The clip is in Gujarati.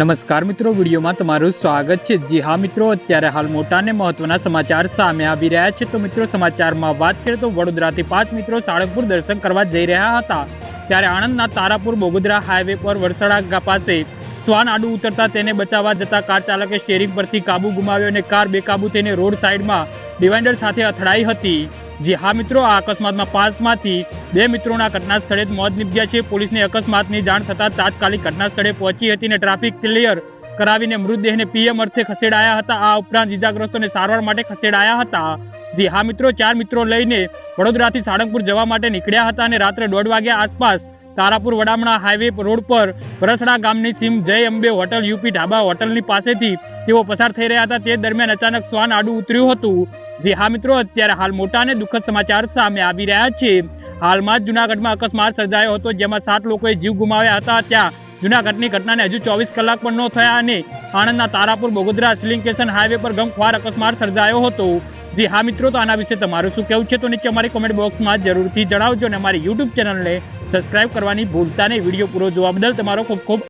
નમસ્કાર મિત્રો, વિડીયોમાં તમારું સ્વાગત છે. જી હા મિત્રો, અત્યારે હાલ મોટા અને મહત્વના સમાચાર સામે આવી રહ્યા છે. તો મિત્રો, સમાચારમાં વાત કરીએ તો વડોદરાથી પાંચ મિત્રો સાળંગપુર દર્શન કરવા જઈ રહ્યા હતા. ત્યારે આણંદના તારાપુર બોગોદરા હાઈવે પર વરસાડા પાસે શ્વાન આડું ઉતરતા તેને બચાવવા જતા કાર ચાલકે સ્ટેરિંગ પરથી કાબુ ગુમાવ્યો અને કાર બેકાબુ થઈને રોડ સાઈડમાં ડિવાઇડર સાથે અથડાઈ હતી. જે હા મિત્રો, આ અકસ્માતમાં પાંચમાંથી બે મિત્રોના ઘટના સ્થળે જ મોત નીપજ્યા છે. પોલીસને અકસ્માતની જાણ થતાં તાત્કાલિક ઘટના સ્થળે પહોંચી હતી અને ટ્રાફિક ક્લિયર કરાવીને મૃતદેહને પીએમ અર્થે ખસેડાયા હતા. આ ઉપરાંત ઇજાગ્રસ્તોને સારવાર માટે ખસેડાયા હતા. જી હા મિત્રો, ચાર મિત્રો લઈને વડોદરાથી સાળંગપુર જવા માટે નીકળ્યા હતા અને રાત્રે દોઢ વાગ્યા આસપાસ તારાપુર વડામણા હાઈવે રોડ પર પરસડા ગામની સીમ જય અંબે હોટલ યુપી ઢાબા હોટલની પાસેથી તેઓ પસાર થઈ રહ્યા હતા. તે દરમિયાન અચાનક શ્વાન આડું ઉતર્યું હતું. જે હા મિત્રો, અત્યારે હાલ મોટા અને દુઃખદ સમાચાર સામે આવી રહ્યા છે. હાલમાં જ જુનાગઢમાં અકસ્માત સર્જાયો હતો, જેમાં સાત લોકોએ જીવ ગુમાવ્યા હતા. ત્યાં જુનાગઢની ઘટનાને હજુ ચોવીસ કલાક પણ ન થયા અને આણંદના તારાપુર બોગોદરા સિલિંકેશન હાઈવે પર ગમખ્વાર અકસ્માત સર્જાયો હતો. જી હા મિત્રો, તો આના વિશે તમારું શું કહેવું છે? તો નીચે અમારી કોમેન્ટ બોક્સમાં જરૂરથી જણાવજો અને અમારી યુટ્યુબ ચેનલને સબસ્ક્રાઇબ કરવાની ભૂલતા નહીં. વીડિયો પૂરો જોવા બદલ તમારો ખૂબ ખૂબ